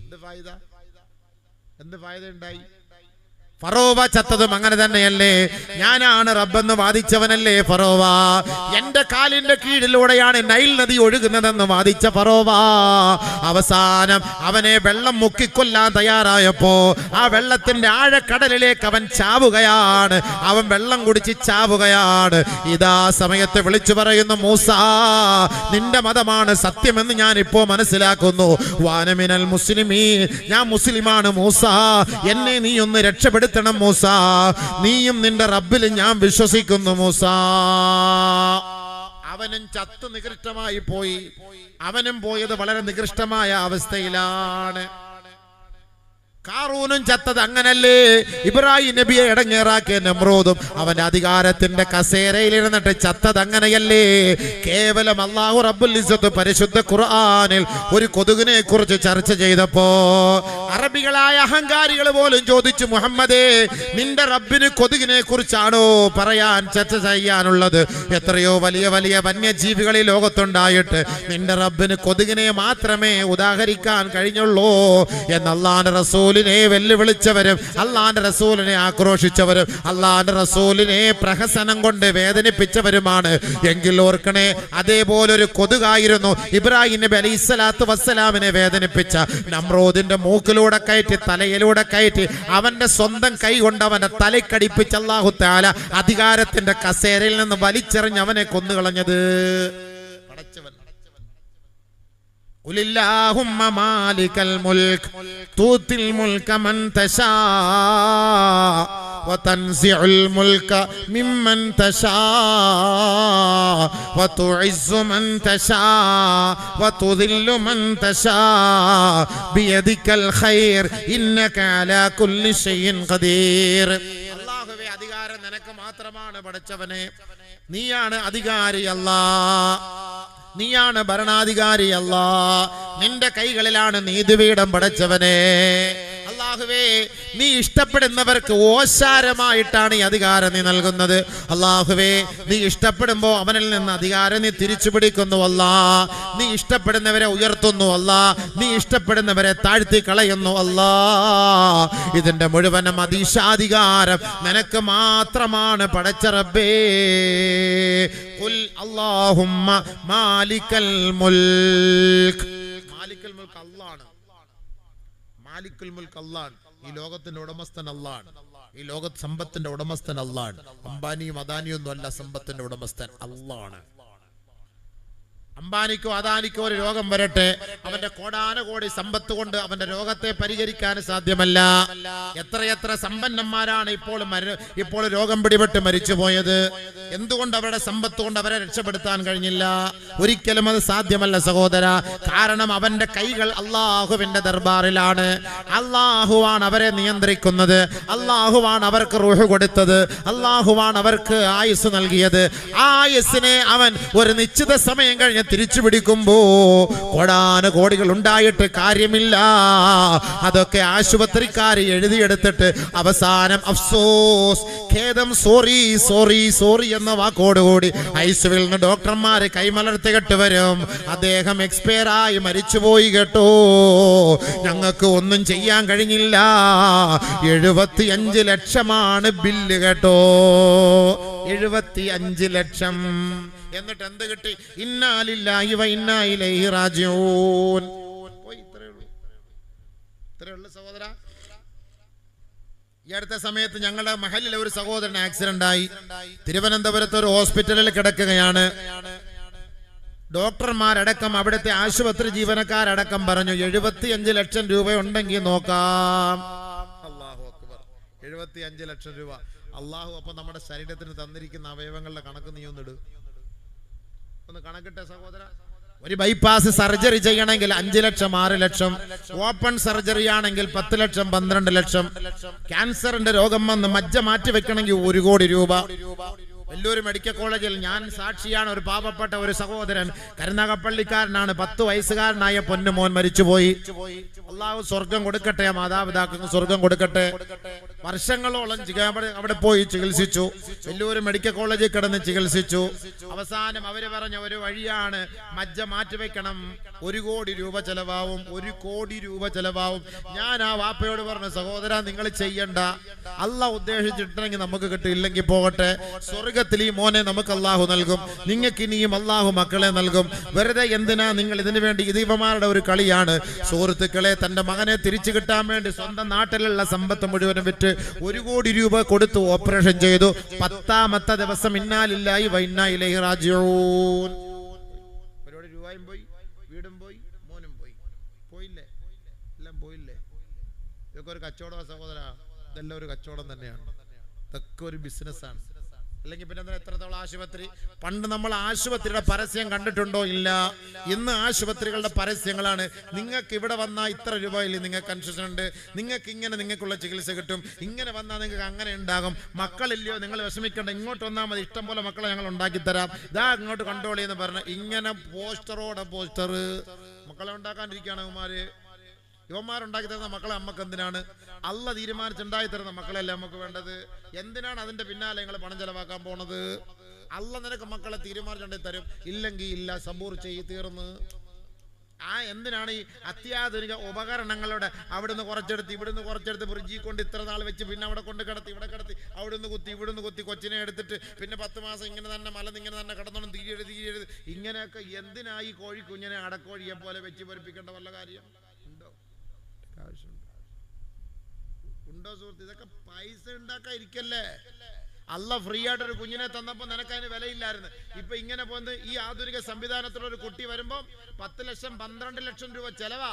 എന്ത് ഫായിദ? എന്ത് ഫായിദ ഉണ്ടായി ഫറോവ ചത്തതും അങ്ങനെ തന്നെയല്ലേ? ഞാനാണ് റബ്ബെന്ന് വാദിച്ചവനല്ലേ ഫറോവ? എന്റെ കാലിന്റെ കീഴിലൂടെയാണ് നൈൽ നദി ഒഴുകുന്നതെന്ന് വാദിച്ച ഫറോവ. അവസാനം അവനെ വെള്ളം മുക്കിക്കൊല്ലാൻ തയ്യാറായപ്പോ ആ വെള്ളത്തിന്റെ ആഴക്കടലിലേക്ക് അവൻ ചാവുകയാണ്. അവൻ വെള്ളം കുടിച്ച് ചാവുകയാണ്. ഇതാ സമയത്ത് വിളിച്ചു പറയുന്നു മൂസ നിന്റെ മതമാണ് സത്യമെന്ന് ഞാൻ ഇപ്പോ മനസ്സിലാക്കുന്നു. വാനമിനൽ മുസ്ലിമീ ഞാൻ മുസ്ലിമാണ് മൂസ. എന്നെ നീ ഒന്ന് രക്ഷപ്പെടുത്തണം മൂസ. നീയും നിന്റെ റബ്ബിൽ ഞാൻ വിശ്വസിക്കുന്നു മൂസ. അവനും ചത്തു നികൃഷ്ടമായി പോയി. അവനും പോയത് വളരെ നികൃഷ്ടമായ അവസ്ഥയിലാണ്. കാറൂനും ചത്തത് അങ്ങനല്ലേ? ഇബ്രാഹിം നബിയെ ഇടങ്ങേറാക്കിയ നെമ്രോദും അവന്റെ അധികാരത്തിന്റെ കസേരയിൽ ഇരുന്നിട്ട് ചത്തത് അങ്ങനെയല്ലേ? കേവലം അള്ളാഹു റബ്ബുൽ പരിശുദ്ധ ഖുർആാനിൽ ഒരു കൊതുകിനെ കുറിച്ച് ചർച്ച ചെയ്തപ്പോ അറബികളായ അഹങ്കാരികൾ പോലും ചോദിച്ചു മുഹമ്മദേ നിന്റെ റബ്ബിന് കൊതുകിനെ കുറിച്ചാണോ പറയാൻ ചർച്ച ചെയ്യാനുള്ളത്? എത്രയോ വലിയ വലിയ വന്യജീവികൾ ലോകത്തുണ്ടായിട്ട് നിന്റെ റബ്ബിന് കൊതുകിനെ മാത്രമേ ഉദാഹരിക്കാൻ കഴിഞ്ഞുള്ളൂ എന്ന് അള്ളാന്റെ റസൂലിനെ വെല്ലുവിളിച്ചവരും അള്ളാന്റെ റസൂലിനെ ആക്രോശിച്ചവരും അള്ളാന്റെ റസൂലിനെ പ്രഹസനം കൊണ്ട് വേദനിപ്പിച്ചവരുമാണ്. എങ്കിൽ ഓർക്കണേ അതേപോലെ ഒരു കൊതുകായിരുന്നു ഇബ്രാഹിം നബി അലൈഹി സ്വലാത്തു വസ്സലാമിനെ വേദനിപ്പിച്ച. നമ്രോദിന്റെ മൂക്കിലൂടെ കയറ്റി തലയിലൂടെ കയറ്റി അവന്റെ സ്വന്തം കൈ കൊണ്ട് അവന്റെ തലക്കടിപ്പിച്ച അള്ളാഹു താല അധികാരത്തിന്റെ കസേരയിൽ നിന്ന് വലിച്ചെറിഞ്ഞ് അവനെ കൊന്നുകളഞ്ഞത്. قل اللهم مالك الملك تؤتي الملك من تشاء وتنزع الملك ممن تشاء وتعز من تشاء وتذل من تشاء بيدك الخير إنك على كل شيء قدير അള്ളാഹുവേ അധികാരം നിനക്ക് മാത്രമാണ് പഠിച്ചവനെ നീയാണ് അധികാരി അല്ലാ നീയാണ് ഭരണാധികാരി അല്ലാ. നിന്റെ കൈകളിലാണ് നീതിപീഠം പടച്ചവനെ. അള്ളാഹുവേ നീ ഇഷ്ടപ്പെടുന്നവർക്ക് ഓശാരമായിട്ടാണ് ഈ അധികാരം നീ നൽകുന്നത്. അള്ളാഹുവേ നീ ഇഷ്ടപ്പെടുമ്പോ അവനിൽ നിന്ന് അധികാരം നീ തിരിച്ചു പിടിക്കുന്നു അല്ലാ. നീ ഇഷ്ടപ്പെടുന്നവരെ ഉയർത്തുന്നു അല്ലാ. നീ ഇഷ്ടപ്പെടുന്നവരെ താഴ്ത്തി കളയുന്നു അല്ലാ. ഇതിന്റെ മുഴുവനും അതീശാധികാരം നിനക്ക് മാത്രമാണ് പടച്ചറബേ അല്ലാഹുമ്മ മാലിക്കൽ മുൽക്ക്. മാലിക്കൽ മുൽക്ക് അല്ലാഹ് മാലിക്കുൽ മുൽക്ക് അള്ളാൻ ഈ ലോകത്തിന്റെ ഉടമസ്ഥൻ അള്ളാൻ ഈ ലോക സമ്പത്തിന്റെ ഉടമസ്ഥൻ അള്ളാൻ അംബാനിയും അദാനിയും ഒന്നും അല്ല സമ്പത്തിന്റെ ഉടമസ്ഥൻ അള്ളാണ്. അംബാനിക്കോ അദാനിക്കോ ഒരു രോഗം വരട്ടെ. അവന്റെ കോടാനകോടി സമ്പത്ത് കൊണ്ട് അവന്റെ രോഗത്തെ പരിഹരിക്കാൻ സാധ്യമല്ല. എത്രയെത്ര സമ്പന്നന്മാരാണ് ഇപ്പോൾ ഇപ്പോൾ രോഗം പിടിപെട്ട് മരിച്ചുപോയത്. എന്തുകൊണ്ട് അവരുടെ സമ്പത്ത് കൊണ്ട് അവരെ രക്ഷപ്പെടുത്താൻ കഴിഞ്ഞില്ല? ഒരിക്കലും അത് സാധ്യമല്ല സഹോദര. കാരണം അവന്റെ കൈകൾ അള്ളാഹുവിന്റെ ദർബാറിലാണ്. അള്ളാഹുവാണ് അവരെ നിയന്ത്രിക്കുന്നത്. അള്ളാഹുവാണ് അവർക്ക് റൂഹ് കൊടുത്തത്. അള്ളാഹുവാണ് അവർക്ക് ആയുസ് നൽകിയത്. ആയുസിനെ അവൻ ഒരു നിശ്ചിത സമയം കഴിഞ്ഞ് തിരിച്ചു പിടിക്കുമ്പോ കോടാന കോടികൾ ഉണ്ടായിട്ട് കാര്യമില്ല. അതൊക്കെ ആശുപത്രിക്കാർ എഴുതിയെടുത്തിട്ട് അവസാനം അഫ്സോസ് ഖേദം സോറി സോറി സോറി എന്ന വാക്കോടുകൂടി ഐസുവിൽ നിന്ന് ഡോക്ടർമാര് കൈമലർത്തി കെട്ട് വരും. അദ്ദേഹം എക്സ്പയർ ആയി മരിച്ചുപോയി കേട്ടോ. ഞങ്ങൾക്ക് ഒന്നും ചെയ്യാൻ കഴിഞ്ഞില്ല. എഴുപത്തി അഞ്ച് ലക്ഷമാണ് ബില്ല് കേട്ടോ. എഴുപത്തി അഞ്ച് ലക്ഷം. എന്നിട്ട് എന്ത് കിട്ടി? ഇന്നാലില്ലായി വ ഇന്നാ ഇലൈഹി റാജിഊൻ. പോയി ഇത്രേ ഉള്ളൂ. ഇത്രേ ഉള്ളു സഹോദര. ഈ അടുത്ത സമയത്ത് ഞങ്ങളുടെ മഹലിലെ ഒരു സഹോദരൻ ആക്സിഡന്റ് ആയി തിരുവനന്തപുരത്ത് ഒരു ഹോസ്പിറ്റലിൽ കിടക്കുകയാണ്. ഡോക്ടർമാരടക്കം അവിടുത്തെ ആശുപത്രി ജീവനക്കാരടക്കം പറഞ്ഞു എഴുപത്തിയഞ്ച് ലക്ഷം രൂപ ഉണ്ടെങ്കിൽ നോക്കാം. അള്ളാഹു അക്ബർ. എഴുപത്തിയഞ്ച് ലക്ഷം രൂപ. അള്ളാഹു അപ്പൊ നമ്മുടെ ശരീരത്തിന് തന്നിരിക്കുന്ന അവയവങ്ങളുടെ കണക്ക് നീ ഒന്നിട്. ഒന്ന് കണക്കിട്ടെ സഹോദര? ഒരു ബൈപ്പാസ് സർജറി ചെയ്യണമെങ്കിൽ അഞ്ചു ലക്ഷം ആറ് ലക്ഷം. ഓപ്പൺ സർജറി ആണെങ്കിൽ പത്ത് ലക്ഷം പന്ത്രണ്ട് ലക്ഷം. ക്യാൻസറിന്റെ രോഗം വന്ന് മജ്ജ മാറ്റി വെക്കണമെങ്കിൽ ഒരു കോടി രൂപ. വെല്ലൂർ മെഡിക്കൽ കോളേജിൽ ഞാൻ സാക്ഷിയാണ് ഒരു പാപപ്പെട്ട ഒരു സഹോദരൻ. കരുനാഗപ്പള്ളിക്കാരനാണ്. പത്ത് വയസ്സുകാരനായ പൊന്നുമോൻ മരിച്ചുപോയി. അള്ളാഹു സ്വർഗം കൊടുക്കട്ടെ മാതാപിതാക്കൾക്ക് സ്വർഗം കൊടുക്കട്ടെ. വർഷങ്ങളോളം അവിടെ പോയി ചികിത്സിച്ചു. വെല്ലൂർ മെഡിക്കൽ കോളേജിൽ കിടന്ന് ചികിത്സിച്ചു. അവസാനം അവർ പറഞ്ഞ ഒരു വഴിയാണ് മജ്ജ മാറ്റിവെക്കണം ഒരു കോടി രൂപ ചെലവാവും ഒരു കോടി രൂപ ചെലവാവും. ഞാൻ ആ വാപ്പയോട് പറഞ്ഞു സഹോദര നിങ്ങൾ ചെയ്യണ്ട. അല്ല ഉദ്ദേശിച്ചിട്ടുണ്ടെങ്കിൽ നമുക്ക് കിട്ടും ഇല്ലെങ്കിൽ പോകട്ടെ. സ്വർഗത്തിൽ ഈ മോനെ നമുക്ക് അള്ളാഹു നൽകും. നിങ്ങൾക്ക് ഇനിയും അള്ളാഹു മക്കളെ നൽകും. വെറുതെ എന്തിനാ നിങ്ങൾ ഇതിനു വേണ്ടി ഇത് ഇവമാരുടെ ഒരു കളിയാണ്? സുഹൃത്തുക്കളെ തന്റെ മകനെ തിരിച്ചു കിട്ടാൻ വേണ്ടി സ്വന്തം നാട്ടിലുള്ള സമ്പത്ത് മുഴുവനും വിറ്റ് ഒരു കോടി രൂപ കൊടുത്തു ഓപ്പറേഷൻ ചെയ്തു. പത്താമത്തെ ദിവസം ഇന്നാലില്ലായി പരിപാടി രൂപയും പോയി. വീടും പോയി. മോനും പോയി. എല്ലാം ഒരു കച്ചവട സഹോദര. ഇതെല്ലാം ഒരു കച്ചവടം തന്നെയാണ്. ഇതൊക്കെ ഒരു ബിസിനസ്സാണ് അല്ലെങ്കിൽ പിന്നെ എത്രത്തോളം ആശുപത്രി? പണ്ട് നമ്മൾ ആശുപത്രിയുടെ പരസ്യം കണ്ടിട്ടുണ്ടോ? ഇല്ല. ഇന്ന് ആശുപത്രികളുടെ പരസ്യങ്ങളാണ്. നിങ്ങൾക്ക് ഇവിടെ വന്നാൽ ഇത്ര രൂപയിൽ നിങ്ങൾക്ക് കൺസെഷൻ ഉണ്ട്. നിങ്ങൾക്ക് ഇങ്ങനെ നിങ്ങൾക്കുള്ള ചികിത്സ കിട്ടും. ഇങ്ങനെ വന്നാൽ നിങ്ങൾക്ക് അങ്ങനെ ഉണ്ടാകും. മക്കളില്ലയോ? നിങ്ങൾ വിഷമിക്കേണ്ട. ഇങ്ങോട്ട് വന്നാൽ മതി. ഇഷ്ടം പോലെ മക്കളെ ഞങ്ങൾ ഉണ്ടാക്കി തരാം. ഇതാ ഇങ്ങോട്ട് കണ്ടോളി എന്ന് പറഞ്ഞ. ഇങ്ങനെ പോസ്റ്ററോടെ പോസ്റ്റർ മക്കളെ ഉണ്ടാക്കാണ്ടിരിക്കുകയാണ് ഇവന്മാര്. യുവന്മാരുണ്ടാക്കി തരുന്ന മക്കളെ നമുക്ക് എന്തിനാണ്? അല്ല തീരുമാനിച്ചുണ്ടാക്കി തരുന്ന മക്കളല്ലേ നമുക്ക് വേണ്ടത്? എന്തിനാണ് അതിന്റെ പിന്നാലെ നിങ്ങൾ പണം ചെലവാക്കാൻ പോണത്? അല്ല നിനക്ക് മക്കളെ തീരുമാനിച്ചുണ്ടായി തരും. ഇല്ലെങ്കിൽ ഇല്ല സബൂർ ഈ തീർന്ന്. ആ എന്തിനാണ് ഈ അത്യാധുനിക ഉപകരണങ്ങളുടെ അവിടുന്ന് കുറച്ചെടുത്ത് ഇവിടുന്ന് കുറച്ചെടുത്ത് ഫ്രിഡ്ജിൽ കൊണ്ട് ഇത്ര നാൾ വെച്ച് പിന്നെ അവിടെ കൊണ്ട് കിടത്തി ഇവിടെ കിടത്തി അവിടുന്ന് കുത്തി ഇവിടുന്ന് കുത്തി കൊച്ചിനെ എടുത്തിട്ട് പിന്നെ പത്ത് മാസം ഇങ്ങനെ തന്നെ മലന്ന് ഇങ്ങനെ തന്നെ കിടന്നോണം തീരെഴുതി തീരെഴുതി ഇങ്ങനെയൊക്കെ എന്തിനായി കോഴി കുഞ്ഞിനെ അടക്കോഴിയെ പോലെ വെച്ച് പൊരിപ്പിക്കേണ്ട വല്ല കാര്യം? ആവശ്യമുണ്ട് ഉണ്ടോ സുഹൃത്ത്? ഇതൊക്കെ പൈസ അല്ല ഫ്രീ ആയിട്ട് ഒരു കുഞ്ഞിനെ തന്നപ്പോ നിനക്ക് അതിന് വിലയില്ലായിരുന്നു. ഇപ്പൊ ഇങ്ങനെ പോകുന്നത് ഈ ആധുനിക സംവിധാനത്തിലുള്ള ഒരു കുട്ടി വരുമ്പോ പത്ത് ലക്ഷം പന്ത്രണ്ട് ലക്ഷം രൂപ ചെലവാ.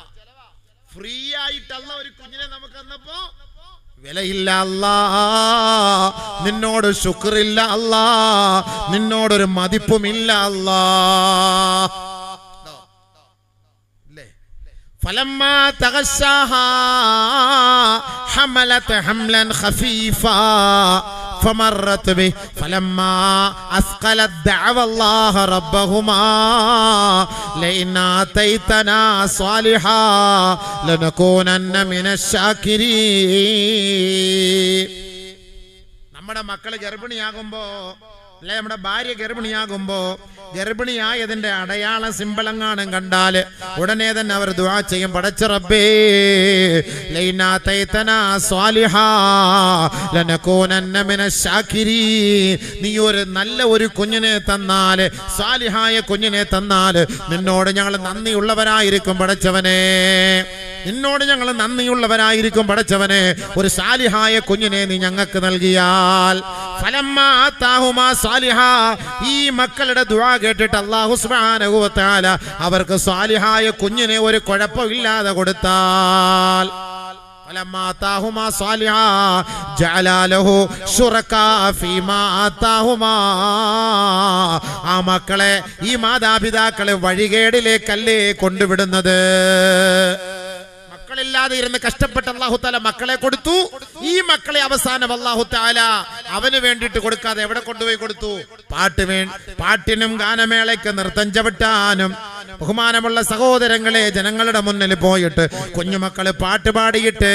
ഫ്രീ ആയിട്ടല്ല ഒരു കുഞ്ഞിനെ നമുക്ക് തന്നപ്പോ വിലയില്ല അല്ലാ. നിന്നോട് ശുക്രില്ല അല്ലാ. നിന്നോടൊരു മതിപ്പുമില്ല അല്ലാ. فلما تغشاها حملت حملا خفيفا فمرت به فلما أثقلت دعوى الله ربهما لئن آتيتنا صالحا لنكونن من الشاكرين നമ്മുടെ മക്കള് ഗർഭിണിയാകുമ്പോ അല്ലെ നമ്മുടെ ഭാര്യ ഗർഭിണിയാകുമ്പോ ഗർഭിണിയായതിന്റെ അടയാള സിമ്പളങ്ങാനും കണ്ടാൽ ഉടനെ തന്നെ അവർ ദുവാ ചെയ്യും. പടച്ചറബേ നീ ഒരു നല്ല ഒരു കുഞ്ഞിനെ തന്നാൽ സ്വാലിഹായ കുഞ്ഞിനെ തന്നാൽ നിന്നോട് ഞങ്ങൾ നന്ദിയുള്ളവരായിരിക്കും പടച്ചവനെ. നിന്നോട് ഞങ്ങൾ നന്ദിയുള്ളവരായിരിക്കും പഠിച്ചവനെ ഒരു സാലിഹായ കുഞ്ഞിനെ നീ ഞങ്ങൾക്ക് നൽകിയാൽ. ഈ മക്കളുടെ ദുവാ കേട്ടിട്ട് അള്ളാഹു സ്മാനകുവത്താല അവർക്ക് സാലിഹായ കുഞ്ഞിനെ ഒരു കുഴപ്പമില്ലാതെ കൊടുത്താൽ. ആ മക്കളെ ഈ മാതാപിതാക്കളെ വഴികേടിലേക്കല്ലേ കൊണ്ടുവിടുന്നത്? മക്കളില്ലാതെ ഇരുന്ന് കഷ്ടപ്പെട്ട് അള്ളാഹു താല മക്കളെ കൊടുത്തു. ഈ മക്കളെ അവസാനം അള്ളാഹു താല അവന് വേണ്ടിയിട്ട് കൊടുക്കാതെ എവിടെ കൊണ്ടുപോയി കൊടുത്തു? പാട്ട് വേ പാട്ടിനും ഗാനമേളയ്ക്ക് നൃത്തം ചവിട്ടാനും. ബഹുമാനമുള്ള സഹോദരങ്ങളെ ജനങ്ങളുടെ മുന്നിൽ പോയിട്ട് കുഞ്ഞുമക്കൾ പാട്ട് പാടിയിട്ട്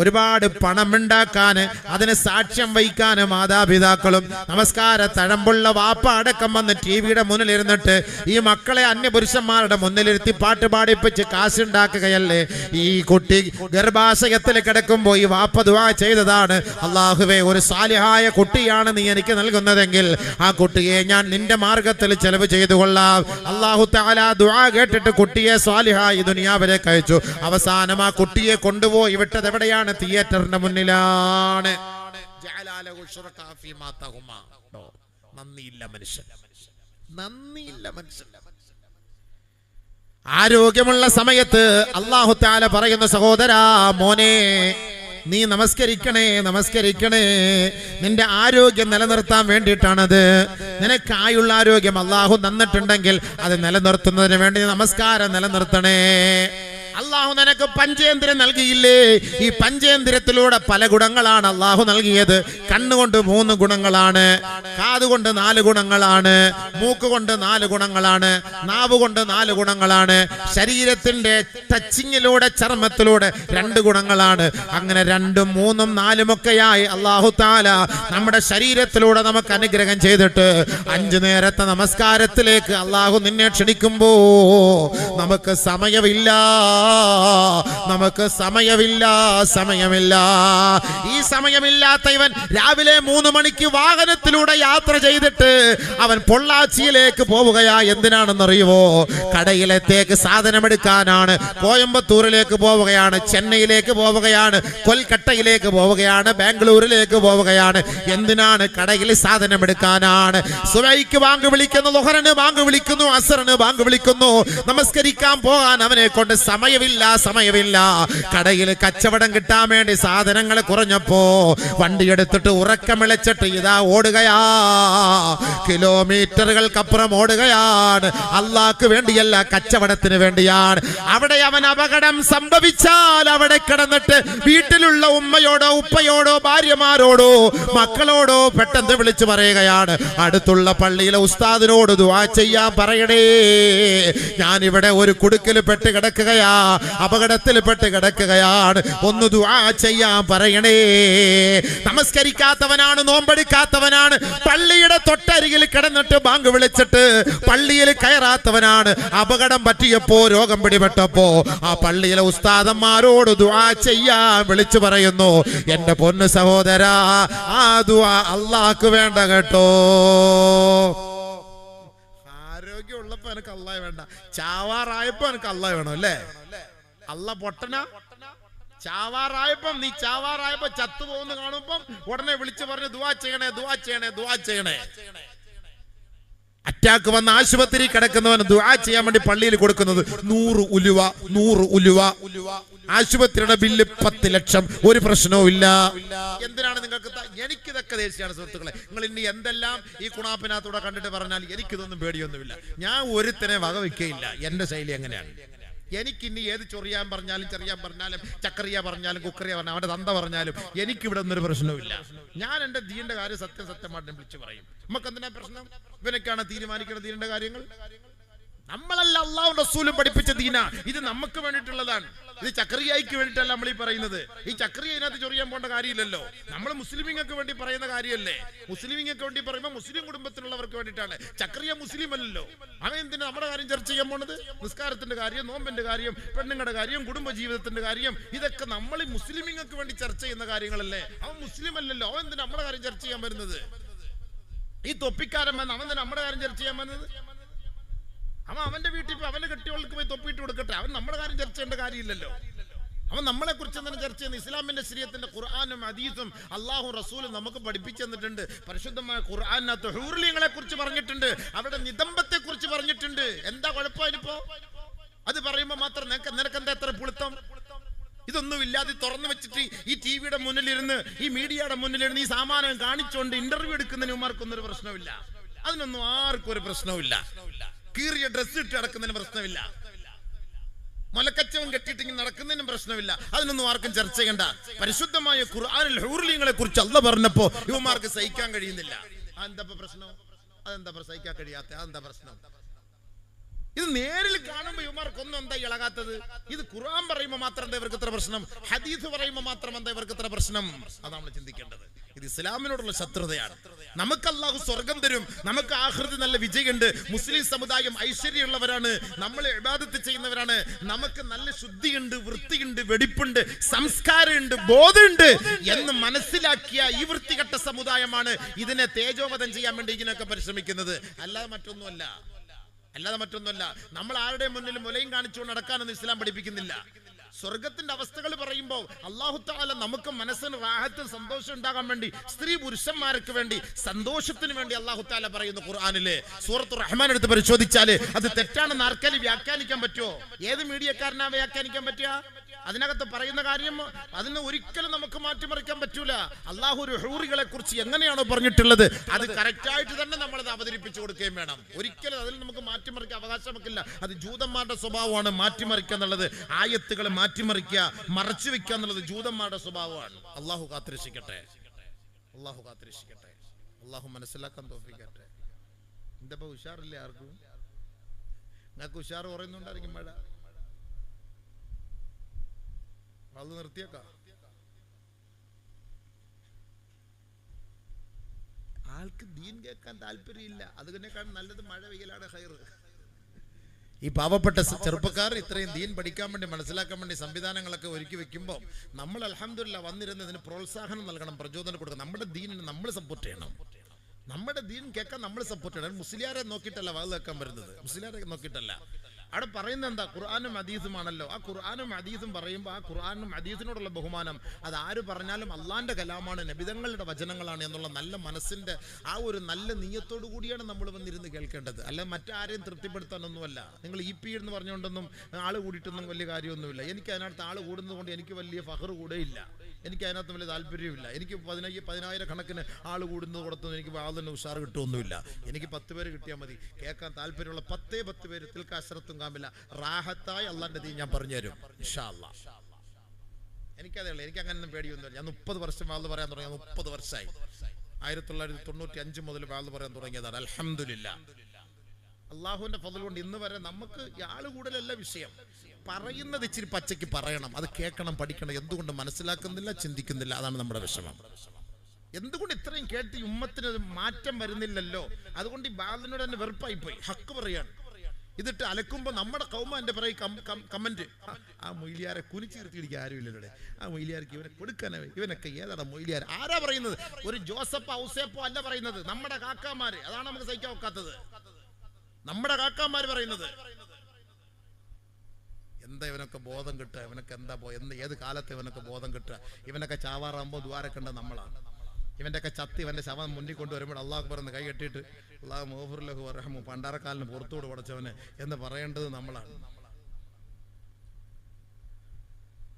ഒരുപാട് പണമുണ്ടാക്കാൻ അതിന് സാക്ഷ്യം വഹിക്കാൻ മാതാപിതാക്കളും നമസ്കാര തഴമ്പുള്ള വാപ്പ അടക്കം വന്ന് ടി വിയുടെ മുന്നിൽ ഇരുന്നിട്ട് ഈ മക്കളെ അന്യപുരുഷന്മാരുടെ മുന്നിലിരുത്തി പാട്ട് പാടിപ്പിച്ച് കാശുണ്ടാക്കുകയല്ലേ? ഈ കുട്ടി ഗർഭാശയത്തിൽ കിടക്കുമ്പോൾ ഈ വാപ്പ ദുവാ ചെയ്തതാണ്. അള്ളാഹുവേ ഒരു സാലിഹായ കുട്ടിയാണ് നീ എനിക്ക് നൽകുന്നതെങ്കിൽ ആ കുട്ടിയെ ഞാൻ നിന്റെ മാർഗത്തിൽ ചെലവ് ചെയ്തു കൊള്ളാം അള്ളാഹു താല ദുആ കേട്ടിട്ട് കുട്ടിയെ സ്വാലിഹായി ദുനിയാവിലേക്ക് കഴിച്ചു അവസാനം ആ കുട്ടിയെ കൊണ്ടുപോയി വിട്ടത് എവിടെയാണ്? എവിടെയാണ് തിയേറ്ററിന്റെ മുന്നിലാണ്. നന്ദിയില്ല മനുഷ്യൻ. നന്ദിയില്ല മനുഷ്യൻ. ആരോഗ്യമുള്ള സമയത്ത് അള്ളാഹു താല പറയുന്ന സഹോദരാ മോനെ നീ നമസ്കരിക്കണേ നമസ്കരിക്കണേ. നിന്റെ ആരോഗ്യം നിലനിർത്താൻ വേണ്ടിയിട്ടാണത്. നിനക്കായുള്ള ആരോഗ്യം അള്ളാഹു നന്നിട്ടുണ്ടെങ്കിൽ അത് നിലനിർത്തുന്നതിന് വേണ്ടി നമസ്കാരം നിലനിർത്തണേ. അള്ളാഹു നിനക്ക് പഞ്ചേന്ദ്രം നൽകിയില്ലേ? ഈ പഞ്ചേന്ദ്രത്തിലൂടെ പല ഗുണങ്ങളാണ് അള്ളാഹു നൽകിയത്. കണ്ണുകൊണ്ട് മൂന്ന് ഗുണങ്ങളാണ് കാതുകൊണ്ട് നാല് ഗുണങ്ങളാണ് മൂക്ക് കൊണ്ട് നാല് ഗുണങ്ങളാണ് നാവ് കൊണ്ട് നാല് ഗുണങ്ങളാണ് ശരീരത്തിന്റെ ടച്ചിങ്ങിലൂടെ ചർമ്മത്തിലൂടെ രണ്ട് ഗുണങ്ങളാണ്. അങ്ങനെ രണ്ടും മൂന്നും നാലും ഒക്കെയായി അള്ളാഹു താല നമ്മുടെ ശരീരത്തിലൂടെ നമുക്ക് അനുഗ്രഹം ചെയ്തിട്ട് അഞ്ചു നേരത്തെ നമസ്കാരത്തിലേക്ക് അള്ളാഹു നിന്നെ ക്ഷണിക്കുമ്പോ നമുക്ക് സമയമില്ല. നമുക്ക് സമയമില്ല സമയമില്ല. ഈ സമയമില്ലാത്ത ഇവൻ രാവിലെ മൂന്ന് മണിക്ക് വാഹനത്തിലൂടെ യാത്ര ചെയ്തിട്ട് അവൻ പൊള്ളാച്ചിയിലേക്ക് പോവുകയാ. എന്തിനാണെന്നറിയുമോ കടയിലത്തേക്ക് സാധനമെടുക്കാനാണ്. കോയമ്പത്തൂരിലേക്ക് പോവുകയാണ് ചെന്നൈയിലേക്ക് പോവുകയാണ് കൊൽക്കട്ടയിലേക്ക് പോവുകയാണ് ബാംഗ്ലൂരിലേക്ക് പോവുകയാണ്. എന്തിനാണ് കടയിൽ സാധനം എടുക്കാനാണ് സുബൈക്ക് ബാങ്ക് വിളിക്കുന്നു ലൊഹറിന് ബാങ്ക് വിളിക്കുന്നു അസറിന് ബാങ്ക് വിളിക്കുന്നു. നമസ്കരിക്കാൻ പോകാൻ അവനെ കൊണ്ട് സമയമില്ല സമയമില്ല. കടയിൽ കച്ചവടം കിട്ടാൻ വേണ്ടി സാധനങ്ങൾ കുറഞ്ഞപ്പോ വണ്ടി എടുത്തിട്ട് ഉറക്കമിളച്ചിട്ട് ഇതാ ഓടുകയാ. കിലോമീറ്ററുകൾക്കപ്പുറം ഓടുകയാണ്. അള്ളാക്ക് വേണ്ടിയല്ല കച്ചവടത്തിന് വേണ്ടിയാണ്. അവിടെ അവൻ അപകടം സംഭവിച്ചാൽ അവിടെ കിടന്നിട്ട് വീട്ടിലുള്ള ഉമ്മയോടോ ഉപ്പയോടോ ഭാര്യമാരോടോ മക്കളോടോ പെട്ടെന്ന് വിളിച്ചു പറയുകയാണ്. അടുത്തുള്ള പള്ളിയിലെ ഉസ്താദിനോട് ദുവാ ചെയ്യാൻ പറയണേ. ഞാനിവിടെ ഒരു കുടുക്കിൽ പെട്ട് കിടക്കുകയാ. അപകടത്തിൽ പെട്ട് കിടക്കുകയാണ്. ഒന്ന് ദുആ ചെയ്യാൻ പറയണേ. നമസ്കരിക്കാത്തവനാണ് നോമ്പെടുക്കാത്തവനാണ്. പള്ളിയുടെ തൊട്ടരികിൽ കിടന്നിട്ട് ബാങ്ക് വിളിച്ചിട്ട് പള്ളിയിൽ കയറാത്തവനാണ്. അപകടം പറ്റിയപ്പോ രോഗം പിടിപെട്ടപ്പോ ആ പള്ളിയിലെ ഉസ്താദന്മാരോട് ദുആ ചെയ്യാൻ വിളിച്ചു പറയുന്നു. എന്റെ പൊന്നു സഹോദരാ ആ ദുആ അള്ളാഹ്ക്ക് വേണ്ട കേട്ടോ. ആരോഗ്യമുള്ളപ്പോ എനിക്ക് അള്ളാഹ് വേണ്ട. ചാവാറായപ്പോ എനിക്ക് അള്ളാഹ് വേണം അല്ലേ? അല്ല പൊട്ടന? ചാവാറായപ്പം നീ ചാവാറായപ്പോ ചത്തുപോകുന്ന കാണുമ്പം ഉടനെ വിളിച്ചു പറഞ്ഞു ദുവാ ചെയ്യണേ ദുവാ ചെയ്യണേ ദുവാ ചെയ്യണേ. അറ്റാക്ക് വന്ന ആശുപത്രി കിടക്കുന്നവന് ദുആ ചെയ്യാൻ വേണ്ടി പള്ളിയിൽ കൊടുക്കുന്നത് നൂറ് ഉലുവ നൂറ് ഉലുവ. ആശുപത്രിയുടെ ബില്ല് പത്ത് ലക്ഷം. ഒരു പ്രശ്നവും ഇല്ല. എന്തിനാണ് നിങ്ങൾക്ക് എനിക്ക് ഇതൊക്കെ ദേശീയാണ് സുഹൃത്തുക്കളെ. നിങ്ങൾ ഇനി എന്തെല്ലാം ഈ കുണാപ്പിനകത്തൂടെ കണ്ടിട്ട് പറഞ്ഞാൽ എനിക്കിതൊന്നും പേടിയൊന്നുമില്ല. ഞാൻ ഒരുത്തനെ വകവയ്ക്കുകയില്ല എന്റെ ശൈലി എങ്ങനെയാണ്? എനിക്ക് ഇനി ഏത് ചൊറിയാൻ പറഞ്ഞാലും ചെറിയാൻ പറഞ്ഞാലും ചക്കറിയ പറഞ്ഞാലും കുക്കറിയ പറഞ്ഞാലും അവന്റെ തന്ത പറഞ്ഞാലും എനിക്കിവിടെ ഒന്നൊരു പ്രശ്നവുമില്ല. ഞാൻ എന്റെ ദീന്റെ കാര്യം സത്യം സത്യമായിട്ട് വിളിച്ചു പറയും. നമുക്ക് എന്തിനാ പ്രശ്നം? ഇവനൊക്കെയാണ് തീരുമാനിക്കുന്ന ദീന്റെ കാര്യങ്ങൾ. നമ്മളല്ല അള്ളാഹു റസൂലും പഠിപ്പിച്ച ദീന. ഇത് നമുക്ക് വേണ്ടിയിട്ടുള്ളതാണ്. ഇത് ചക്രിയായിക്ക് വേണ്ടിയിട്ടല്ല നമ്മൾ ഈ പറയുന്നത്. ഈ ചക്രിയ ഇതിനകത്ത് ചൊറിയാൻ പോകേണ്ട കാര്യമില്ലല്ലോ. നമ്മൾ മുസ്ലിമിങ്ങൾക്ക് വേണ്ടി പറയുന്ന കാര്യമല്ലേ? മുസ്ലിമിങ്ങൾക്ക് വേണ്ടി പറയുമ്പോൾ മുസ്ലിം കുടുംബത്തിലുള്ളവർക്ക് വേണ്ടിയിട്ടാണ്. ചക്രിയ മുസ്ലിം അല്ലല്ലോ അവൻ എന്തിനാ നമ്മുടെ കാര്യം ചർച്ച ചെയ്യാൻ പോണത്? നിസ്കാരത്തിന്റെ കാര്യം നോമ്പിന്റെ കാര്യം പെണ്ണുങ്ങളുടെ കാര്യം കുടുംബ ജീവിതത്തിന്റെ കാര്യം ഇതൊക്കെ നമ്മൾ മുസ്ലിമിങ്ങൾക്ക് വേണ്ടി ചർച്ച ചെയ്യുന്ന കാര്യങ്ങളല്ലേ? അവൻ മുസ്ലിം അല്ലല്ലോ അവൻ എന്തിനാ നമ്മുടെ കാര്യം ചർച്ച ചെയ്യാൻ വരുന്നത്? ഈ തൊപ്പിക്കാരൻ വന്ന് അവൻ തന്നെ നമ്മുടെ കാര്യം ചർച്ച ചെയ്യാൻ വന്നത് അവൻ അവന്റെ വീട്ടിൽ പോയി അവന്റെ കെട്ടിയോൾക്ക് പോയി തൊപ്പിയിട്ട് കൊടുക്കട്ടെ? അവൻ നമ്മുടെ കാര്യം ചർച്ച ചെയ്യേണ്ട കാര്യമില്ലല്ലോ. അവൻ നമ്മളെ കുറിച്ച് എന്താണ് ചർച്ച ചെയ്യുന്നത്? ഇസ്ലാമിന്റെ ശരീരത്തിന്റെ ഖുർആാനും ഹദീസും അള്ളാഹു റസൂലും നമുക്ക് പഠിപ്പിച്ചു തന്നിട്ടുണ്ട്. പരിശുദ്ധമായ ഖുർആാനകത്ത് ഹൂർലിങ്ങളെ കുറിച്ച് പറഞ്ഞിട്ടുണ്ട്. അവരുടെ നിതംബത്തെ കുറിച്ച് പറഞ്ഞിട്ടുണ്ട്. എന്താ കുഴപ്പമായിപ്പോ അത് പറയുമ്പോ മാത്രം നിനക്ക് നിനക്ക് എന്താ എത്ര പുളുത്തം? ഇതൊന്നും ഇല്ലാതെ തുറന്നു വെച്ചിട്ട് ഈ ടി വിയുടെ മുന്നിലിരുന്ന് ഈ മീഡിയയുടെ മുന്നിലിരുന്ന് ഈ സാമാനം കാണിച്ചുകൊണ്ട് ഇന്റർവ്യൂ എടുക്കുന്നതിന് ഉമാർക്കൊന്നും ഒരു പ്രശ്നമില്ല അതിനൊന്നും ആർക്കും ഒരു പ്രശ്നമില്ല കീറിയ ഡ്രസ്സ് ഇട്ട് നടക്കുന്നതിന് പ്രശ്നമില്ല. മുലക്കച്ചവൻ കെട്ടിയിട്ട് ഇങ്ങനെ നടക്കുന്നതിനും പ്രശ്നമില്ല. അതിനൊന്നും ആർക്കും ചർച്ച ചെയ്യണ്ട. പരിശുദ്ധമായ ഖുർആനിൽ ഹൂർലിങ്ങളെ കുറിച്ച് അല്ല പറഞ്ഞപ്പോ ഇവന്മാർക്ക് സഹിക്കാൻ കഴിയുന്നില്ല. അതെന്താ പ്രശ്നം? അതെന്താ സഹിക്കാൻ കഴിയാത്ത അതെന്താ പ്രശ്നം? ഇത് നേരിൽ കാണുമ്പോ ഇവന്മാർക്കൊന്നും എന്താ ഇളകാത്തത്? ഇത് ഖുർആൻ പറയുമ്പോ മാത്രം എന്താ ഇവർക്ക് ഇത്ര പ്രശ്നം? ഹദീസ് പറയുമ്പോ മാത്രം എന്താ ഇവർക്ക് ഇത്ര പ്രശ്നം? അതാണ് നമ്മൾ ചിന്തിക്കേണ്ടത്. ഇത് ഇസ്ലാമിനോടുള്ള ശത്രുതയാണ്. നമുക്ക് അള്ളാഹു സ്വർഗം തരും. നമുക്ക് ആഹൃതി നല്ല വിജയമുണ്ട്. മുസ്ലിം സമുദായം ഐശ്വര്യമുള്ളവരാണ്. നമ്മൾ ഇബാദത്ത് ചെയ്യുന്നവരാണ്. നമുക്ക് നല്ല ശുദ്ധിയുണ്ട് വൃത്തിയുണ്ട് വെടിപ്പുണ്ട് സംസ്കാരമുണ്ട് ബോധമുണ്ട് എന്ന് മനസ്സിലാക്കിയ ഈ വൃത്തികെട്ട സമുദായമാണ് ഇതിനെ തേജോവധം ചെയ്യാൻ വേണ്ടി ഇതിനൊക്കെ പരിശ്രമിക്കുന്നത്. അല്ലാതെ മറ്റൊന്നുമല്ല. അല്ലാതെ മറ്റൊന്നുമല്ല. നമ്മൾ ആരുടെ മുന്നിൽ മുലയും കാണിച്ചുകൊണ്ട് നടക്കാനൊന്നും ഇസ്ലാം പഠിപ്പിക്കുന്നില്ല. സ്വർഗത്തിന്റെ അവസ്ഥകൾ പറയുമ്പോൾ അള്ളാഹു താല നമുക്ക് മനസ്സിന് റാഹത്തിൽ സന്തോഷം ഉണ്ടാകാൻ വേണ്ടി സ്ത്രീ പുരുഷന്മാർക്ക് വേണ്ടി സന്തോഷത്തിന് വേണ്ടി അള്ളാഹു താല പറയുന്നു ഖുർആാനിലെ. സൂറത്ത് റഹ്മാൻ എടുത്ത് പരിശോധിച്ചാൽ അത് തെറ്റാണെന്ന് ആർക്കാലും വ്യാഖ്യാനിക്കാൻ പറ്റുമോ? ഏത് മീഡിയക്കാരനാ വ്യാഖ്യാനിക്കാൻ പറ്റുക? അതിനകത്ത് പറയുന്ന കാര്യം അതിന് ഒരിക്കലും നമുക്ക് മാറ്റിമറിക്കാൻ പറ്റൂല. അള്ളാഹു ഒരു ഹൂറികളെ കുറിച്ച് എങ്ങനെയാണോ പറഞ്ഞിട്ടുള്ളത് അത് കറക്റ്റായിട്ട് തന്നെ നമ്മൾ അത് അവതരിപ്പിച്ചു കൊടുക്കുകയും വേണം. ഒരിക്കലും അതിൽ നമുക്ക് മാറ്റിമറിക്കാൻ അവകാശം നമുക്കില്ല അത് ജൂതന്മാരുടെ സ്വഭാവമാണ് മാറ്റിമറിക്കുക എന്നുള്ളത്. ആയത്തുകളെ മാറ്റിമറിക്കുക മറച്ചു വെക്കുക എന്നുള്ളത് ജൂതന്മാരുടെ സ്വഭാവമാണ്. അള്ളാഹു കാത്തിരക്ഷിക്കട്ടെ. അള്ളാഹു കാത്തിരക്ഷിക്കട്ടെ. അള്ളാഹു മനസ്സിലാക്കാൻ തോന്നിക്കട്ടെ എന്താ ഉഷാറില്ലേ ആർക്കും? നിങ്ങൾക്ക് ഉഷാർ പറയുന്നുണ്ടായിരിക്കും മഴ. അത് നിർത്തിയേക്കാം. ആൾക്ക് ദീൻ കേൾക്കാൻ താല്പര്യമില്ല. അതിനേക്കാൾ നല്ലത് മഴ വെയിലാണ് ഹൈറ് ഈ പാവപ്പെട്ട ചെറുപ്പക്കാർ ഇത്രയും ദീൻ പഠിക്കാൻ വേണ്ടി മനസ്സിലാക്കാൻ വേണ്ടി സംവിധാനങ്ങളൊക്കെ ഒരുക്കി വെക്കുമ്പോൾ നമ്മൾ അലഹമില്ല വന്നിരുന്നതിന് പ്രോത്സാഹനം നൽകണം പ്രചോദനം കൊടുക്കണം. നമ്മുടെ ദീനിന് നമ്മൾ സപ്പോർട്ട് ചെയ്യണം. നമ്മുടെ ദീൻ കേൾക്കാൻ നമ്മൾ സപ്പോർട്ട് ചെയ്യണം. മുസ്ലിയാരെ നോക്കിയിട്ടല്ല വാത് കേൾക്കാൻ വരുന്നത്. മുസ്ലിയാരെ നോക്കിയിട്ടല്ല. അവിടെ പറയുന്നത് എന്താ? ഖുർആാനും ഹദീസുമാണല്ലോ. ആ ഖുർആാനും ഹദീസും പറയുമ്പോൾ ആ ഖുർആാനും ഹദീസിനോടുള്ള ബഹുമാനം അത് ആര് പറഞ്ഞാലും അള്ളാന്റെ കലാമാണ് നബിതങ്ങളുടെ വചനങ്ങളാണ് എന്നുള്ള നല്ല മനസ്സിന്റെ ആ ഒരു നല്ല നീയത്തോടു കൂടിയാണ് നമ്മൾ വന്നിരുന്ന് കേൾക്കേണ്ടത്. അല്ല മറ്റാരെയും തൃപ്തിപ്പെടുത്താനൊന്നുമല്ല. നിങ്ങൾ ഇ പി എന്ന് പറഞ്ഞുകൊണ്ടൊന്നും ആൾ കൂടിയിട്ടൊന്നും വലിയ കാര്യമൊന്നുമില്ല. എനിക്ക് അതിനകത്ത് ആൾ കൂടുന്നത് കൊണ്ട് എനിക്ക് വലിയ ഫഹർ കൂടെ ഇല്ല എനിക്ക് അതിനകത്ത് വലിയ താല്പര്യമില്ല. എനിക്ക് പതിനയ്യ പതിനായിരം കണക്കിന് ആൾ കൂടുന്നത് കൊടുത്തൊന്നും എനിക്ക് വാതിന് ഉഷാർ കിട്ടുമൊന്നുമില്ല എനിക്ക് പത്ത് പേര് കിട്ടിയാൽ മതി. കേൾക്കാൻ താല്പര്യമുള്ള പത്തേ പത്ത് പേര് തിൽക്കാശ്രത്തും കാമില്ല. റാഹത്തായി അള്ളാന്റെ തീ ഞാൻ പറഞ്ഞുതരും. ഇൻഷാ അല്ലാ എനിക്കതേ ഉള്ളൂ എനിക്ക് അങ്ങനെ പേടിയൊന്നുമില്ല. ഞാൻ മുപ്പത് വർഷം വാൾ പറയാൻ തുടങ്ങി. മുപ്പത് വർഷമായി. ആയിരത്തി തൊള്ളായിരത്തി തൊണ്ണൂറ്റി അഞ്ച് മുതൽ വാൾ പറയാൻ തുടങ്ങിയതാണ്. അലഹമില്ല അള്ളാഹുവിന്റെ ഫതൽ കൊണ്ട് ഇന്ന് വരെ നമുക്ക് ആൾ കൂടുതലല്ല വിഷയം. പറയുന്നത് ഇച്ചിരി പച്ചയ്ക്ക് പറയണം. അത് കേൾക്കണം പഠിക്കണം. എന്തുകൊണ്ട് മനസ്സിലാക്കുന്നില്ല ചിന്തിക്കുന്നില്ല? അതാണ് നമ്മുടെ വിഷമം. എന്തുകൊണ്ട് ഇത്രയും കേട്ട് ഉമ്മത്തിന് മാറ്റം വരുന്നില്ലല്ലോ? അതുകൊണ്ട് ഈ ബാലനോട് തന്നെ വെറുപ്പായി പോയി ഹക്ക് പറയാണ്. ഇതിട്ട് അലക്കുമ്പോ നമ്മുടെ കൗമ എന്റെ പറയും കമന്റ്. ആ മൊയ്ലിയാരെ കുനിച്ചു നിർത്തിയിടിക്കാൻ ആരുമില്ലല്ലോ ആ മൊയിലിയാർക്ക് ഇവനെ കൊടുക്കാനേ ഇവനൊക്കെ ഏതാണ് മൊയിലിയാർ? ആരാ പറയുന്നത്? ഒരു ജോസഫ് ഔസേപ്പോ അല്ല പറയുന്നത്. നമ്മുടെ കാക്കാമാര്. അതാണ് നമുക്ക് സഹിക്കാൻ ഒക്കാത്തത്. നമ്മുടെ കാക്കാമാര് പറയുന്നത്. എന്താ ഇവനൊക്കെ ബോധം കിട്ടുക? ഇവനൊക്കെ എന്താ പോ എന്ത് ഏത് കാലത്ത് ഇവനൊക്കെ ബോധം കിട്ടുക? ഇവനൊക്കെ ചാവാറാകുമ്പോൾ ദ്വാരക്കണ്ട നമ്മളാണ് ഇവന്റെ ചത്തി ഇവന്റെ ശവം മുന്നിൽ കൊണ്ടുവരുമ്പോൾ അള്ളാഹ് പറഞ്ഞ് കൈ കെട്ടിയിട്ട് അള്ളാഹ് മോഹുർലഹു റഹമു പണ്ടാരക്കാലിന് പുറത്തോട് പടച്ചവന് എന്ന് പറയേണ്ടത് നമ്മളാണ്.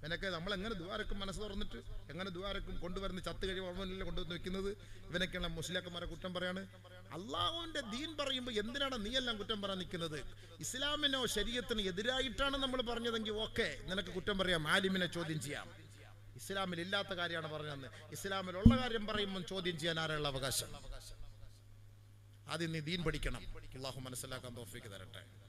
ഇവനൊക്കെ നമ്മൾ എങ്ങനെ ദ്വാരക്കും മനസ്സ് തുറന്നിട്ട് എങ്ങനെ ദ്വാരക്കും കൊണ്ടുവരുന്ന ചത്ത് കഴിയുമ്പോൾ ഓർമ്മയിലെ കൊണ്ടുവന്ന് വെക്കുന്നത്? ഇവനൊക്കെയാണ് മുസ്ലിയാക്കന്മാരെ കുറ്റം പറയാണ്. അള്ളാഹുവിന്റെ ദീൻ പറയുമ്പോൾ എന്തിനാണ് നീ എല്ലാം കുറ്റം പറയാൻ നിൽക്കുന്നത് ഇസ്ലാമിനോ ശരീരത്തിനോ എതിരായിട്ടാണ് നമ്മൾ പറഞ്ഞതെങ്കിൽ ഓക്കെ നിനക്ക് കുറ്റം പറയാം ആലിമിനെ ചോദ്യം ചെയ്യാം. ഇസ്ലാമിൽ ഇല്ലാത്ത കാര്യമാണ് പറഞ്ഞതെന്ന്. ഇസ്ലാമിലുള്ള കാര്യം പറയുമ്പോൾ ചോദ്യം ചെയ്യാൻ ആരുള്ള അവകാശം? ആദ്യം നീ ദീൻ പഠിക്കണം. അള്ളാഹു മനസ്സിലാക്കാൻ തോഫിക്ക് തരട്ടെ.